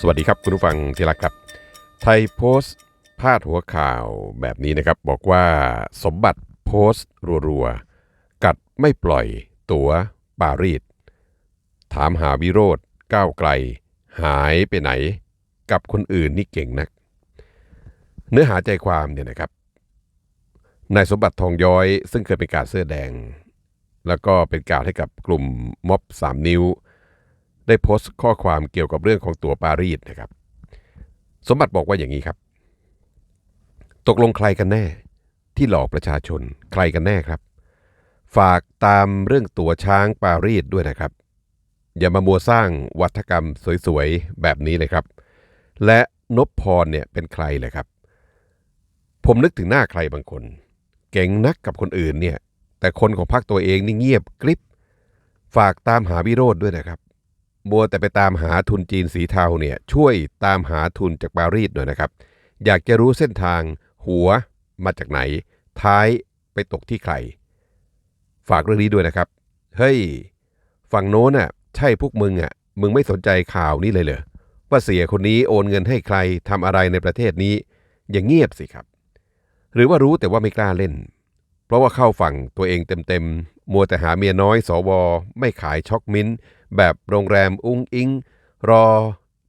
สวัสดีครับคุณผู้ฟังที่รักครับ ไทยโพสต์พาดหัวข่าวแบบนี้นะครับ บอกว่าสมบัติโพสต์รัวๆ กัดไม่ปล่อยตัวปารีสถามหาวิโรธก้าวไกล หายไปไหน กับคนอื่นนี่เก่งนัก เนื้อหาใจความเนี่ยนะครับนายสมบัติทองย้อยซึ่งเคยเป็นการเสื้อแดง แล้วก็เป็นการให้กับกลุ่มม็อบสามนิ้ว ได้โพสต์ข้อความเกี่ยวกับเรื่องของตั๋วปารีสนะครับ สมบัติบอกว่าอย่างนี้ครับ ตกลงใครกันแน่ ที่หลอกประชาชนใครกันแน่ครับ ฝากตามเรื่องตั๋วช้างปารีสด้วยนะครับ อย่ามามัวสร้างวัฒกรรมสวยๆ แบบนี้เลยครับ และนพพรเนี่ยเป็นใครเลยครับ ผมนึกถึงหน้าใครบางคน เก่งนักกับคนอื่นเนี่ยแต่คนของพรรคตัวเองนี่เงียบกริบ ฝากตามหาวิโรธด้วยนะครับ มัวแต่ไปตามหาทุนจีนสีเทาเนี่ยช่วยตามหาทุนจากปารีสหน่อยนะครับ อยากจะรู้เส้นทาง หัวมาจากไหน ท้ายไปตกที่ใคร ฝากเรื่องนี้ด้วยนะครับ เฮ้ย ฝั่งโน้นน่ะ ใช่พวกมึงอะ มึงไม่สนใจข่าวนี้เลยเหรอว่าเสียคนนี้โอนเงินให้ใครทำอะไรในประเทศนี้ อย่างเงียบสิครับ หรือว่ารู้แต่ว่าไม่กล้าเล่น เพราะว่าเข้าฝั่งตัวเองเต็มๆมัวแต่หาเมียน้อยสวไม่ขายช็อกมิ้นท์ แบบโรงแรมอุ้งอิง รอ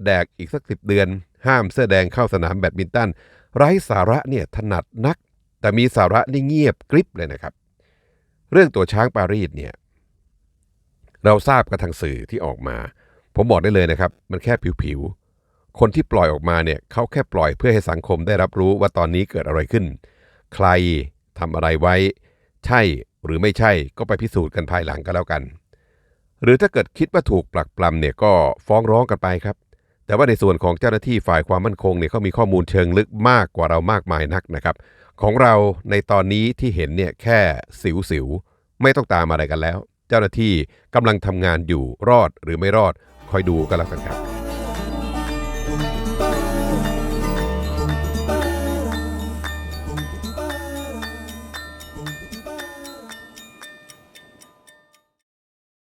แดกอีกสักสิบเดือน ห้ามเสื้อแดงเข้าสนามแบดมินตัน ไร้สาระเนี่ยถนัดนัก แต่มีสาระนี่เงียบกริบเลยนะครับ เรื่องตัวช้างปารีสเนี่ย เราทราบกันทางสื่อที่ออกมา ผมบอกได้เลยนะครับ มันแค่ผิวๆ คนที่ปล่อยออกมาเนี่ยเขาแค่ปล่อยเพื่อให้สังคมได้รับรู้ว่าตอนนี้เกิดอะไรขึ้น ใครทำอะไรไว้ ใช่หรือไม่ใช่ก็ไปพิสูจน์กันภายหลังก็แล้วกัน หรือถ้าเกิดคิดว่าถูกปลักปลำเนี่ยก็ฟ้องร้องกันไปครับ แต่ว่าในส่วนของเจ้าหน้าที่ฝ่ายความมั่นคงเนี่ยเขามีข้อมูลเชิงลึกมากกว่าเรามากมายนักนะครับ ของเราในตอนนี้ที่เห็นเนี่ยแค่สิวสิวๆไม่ต้องตามอะไรกันแล้ว เจ้าหน้าที่กำลังทำงานอยู่รอดหรือไม่รอดคอยดูกันแล้วกันครับ